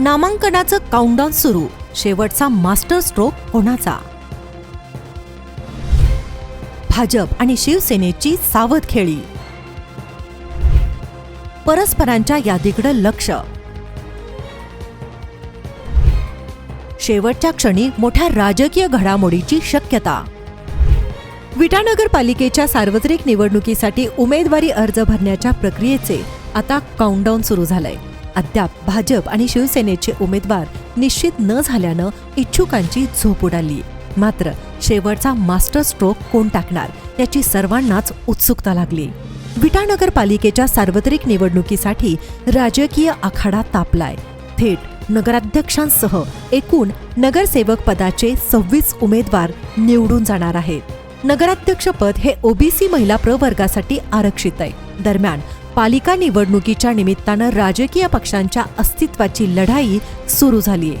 नामांकनाचं countdown सुरू. शेवटचा master stroke कोणाचा? भाजप आणि शिवसेनेची सावध खेळी. परस्परांच्या यादीकडं लक्ष. शेवटच्या क्षणी मोठ्या राजकीय घडामोडीची शक्यता. विटानगर पालिकेच्या सार्वत्रिक निवडणुकीसाठी उमेदवारी अर्ज भरण्याच्या प्रक्रियेचे आता काउंटडाऊन सुरू झालंय. अद्याप भाजप आणि शिवसेनेचे उमेदवार निश्चित न झाल्यानं इच्छुकांची झोप उडाली. मात्र शेवटचा मास्टर स्ट्रोक कोण टाकणार याची सर्वांनाच उत्सुकता लागली. विटानगर पालिकेच्या सार्वत्रिक निवडणुकीसाठी राजकीय आखाडा तापलाय. थेट नगराध्यक्षांसह एकूण नगरसेवक पदाचे सव्वीस उमेदवार निवडून जाणार आहेत. नगराध्यक्षपद हे ओबीसी महिला प्रवर्गासाठी आरक्षित आहे. दरम्यान पालिका निवडणुकीच्या निमित्तानं राजकीय पक्षांच्या अस्तित्वाची लढाई सुरू झालीय.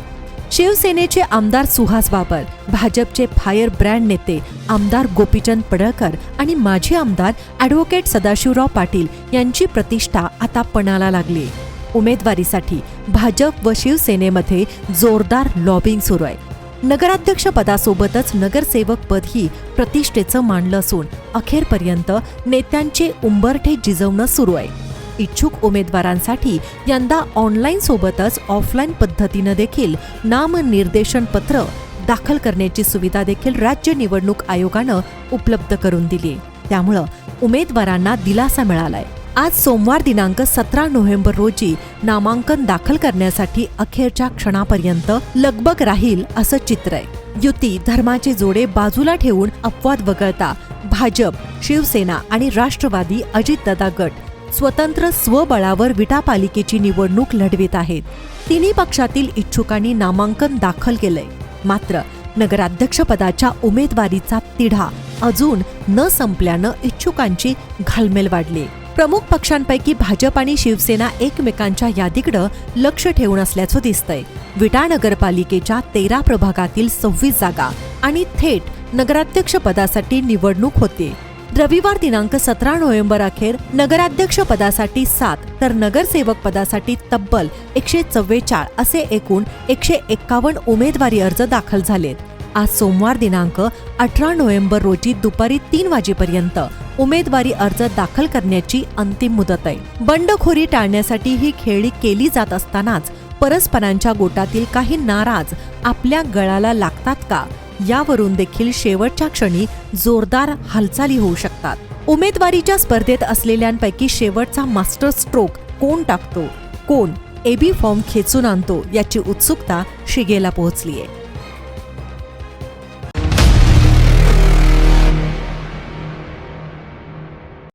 शिवसेनेचे आमदार सुहास बाबर भाजपचे फायर ब्रँड नेते आमदार गोपीचंद पडळकर आणि माजी आमदार ॲडव्होकेट सदाशिवराव पाटील यांची प्रतिष्ठा आता पणाला लागली उमेदवारीसाठी भाजप व शिवसेनेमध्ये जोरदार लॉबिंग सुरू आहे. नगराध्यक्ष पदासोबतच नगरसेवक पदही प्रतिष्ठेचं मानलं असून अखेरपर्यंत नेत्यांचे उंबरठे जिजवणं सुरू आहे. इच्छुक उमेदवारांसाठी यंदा ऑनलाईन सोबतच ऑफलाईन पद्धतीनं देखील नामनिर्देशन पत्र दाखल करण्याची सुविधा देखील राज्य निवडणूक आयोगानं उपलब्ध करून दिली त्यामुळं उमेदवारांना दिलासा मिळालाय. आज सोमवार दिनांक सतरा नोव्हेंबर रोजी नामांकन दाखल करण्यासाठी अखेरच्या क्षणापर्यंत लगबग राहील असं चित्र आहे. युती धर्माचे जोडे बाजूला ठेवून अपवाद वगळता भाजप शिवसेना आणि राष्ट्रवादी अजितदादा गट स्वतंत्र स्वबळावर विटापालिकेची निवडणूक लढवित आहेत. तिन्ही पक्षातील इच्छुकांनी नामांकन दाखल केलंय. मात्र नगराध्यक्षपदाच्या उमेदवारीचा तिढा अजून न संपल्यानं इच्छुकांची घालमेल वाढली. प्रमुख पक्षांपैकी भाजप आणि शिवसेना एकमेकांच्या यादीकडं लक्ष ठेवून असल्याचं दिसतंय. विटा नगरपालिकेच्या तेरा प्रभागातील सव्वीस जागा आणि थेट नगराध्यक्ष पदासाठी निवडणूक होते. रविवार दिनांक सतरा नोव्हेंबर अखेर नगराध्यक्ष पदासाठी सात तर नगरसेवक पदासाठी तब्बल एकशे चव्वेचाळ असे एकूण एकशे एक्कावन्न उमेदवारी अर्ज दाखल झालेत. आज सोमवार दिनांक अठरा नोव्हेंबर रोजी दुपारी तीन वाजेपर्यंत उमेदवारी अर्ज दाखल करण्याची अंतिम मुदत आहे. बंडखोरी टाळण्यासाठी ही खेळी केली जात असतानाच परस्परांच्या गोटातील काही नाराज आपल्या गळाला लागतात का? यावरून देखील शेवटच्या क्षणी जोरदार हालचाली होऊ शकतात. उमेदवारीच्या स्पर्धेत असलेल्यांपैकी शेवटचा मास्टर स्ट्रोक कोण टाकतो? कोण? एबी फॉर्म खेचून आणतो याची उत्सुकता शिगेला पोहोचलीय.